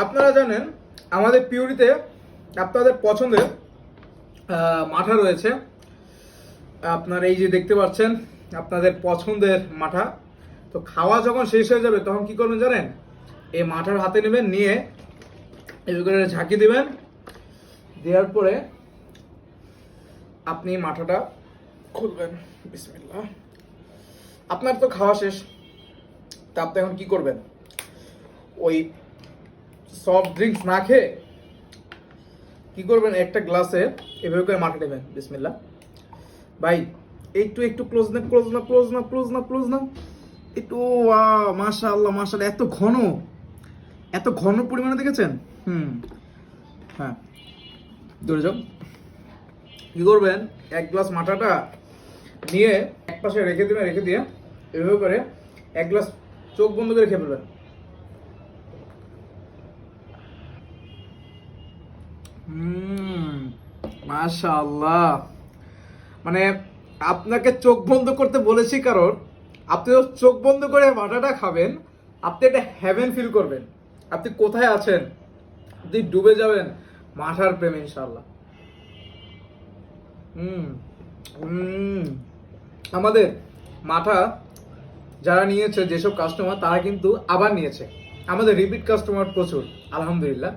আপনারা জানেন, আমাদের পিউরিতে আপনাদের পছন্দের মাঠা রয়েছে। আপনার এই যে দেখতে পাচ্ছেন, আপনাদের পছন্দের মাঠা। তো খাওয়া যখন শেষ হয়ে যাবে, তখন কি করবেন জানেন? এই মাঠার হাতে নেবেন, নিয়ে করে ঝাঁকি দেবেন। দেওয়ার পরে আপনি মাথাটা খুলবেন। বিসমিল্লাহ। আপনার তো খাওয়া শেষ। তা আপনি এখন কি করবেন? ওই সফট ড্রিঙ্কস না খেয়ে কি করবেন? একটা গ্লাসে এভাবে করে মাঠে নেবেন বিসমিল্লাহ। ভাই, একটু একটু ক্লোজ না ক্লোজ না ক্লোজ না ক্লোজ না ক্লোজ না। একটু মাশা আল্লাহ মাশা এত ঘন। এত ঘন পরিমাণে দেখেছেন? হুম। হ্যাঁ। ধরে যাও। কি করবেন? এক গ্লাস মাথাটা নিয়ে এক পাশে রেখে দিবেন, রেখে দিয়ে এভাবে করে এক গ্লাস চোখ বন্ধ করে খেয়ে ফেলবেন। মাশাআল্লাহ। মানে আপনাকে চোখ বন্ধ করতে বলেছি কারণ, আপনি চোখ বন্ধ করে মাটাটা খাবেন, আপনি একটা হ্যাভেন ফিল করবেন। আপনি কোথায় আছেন? আপনি ডুবে যাবেন মাঠার প্রেম হুম আমাদের মাঠা যারা নিয়েছে, যেসব কাস্টমার তারা কিন্তু আবার নিয়েছে। আমাদের রিপিট কাস্টমার প্রচুর, আলহামদুলিল্লাহ।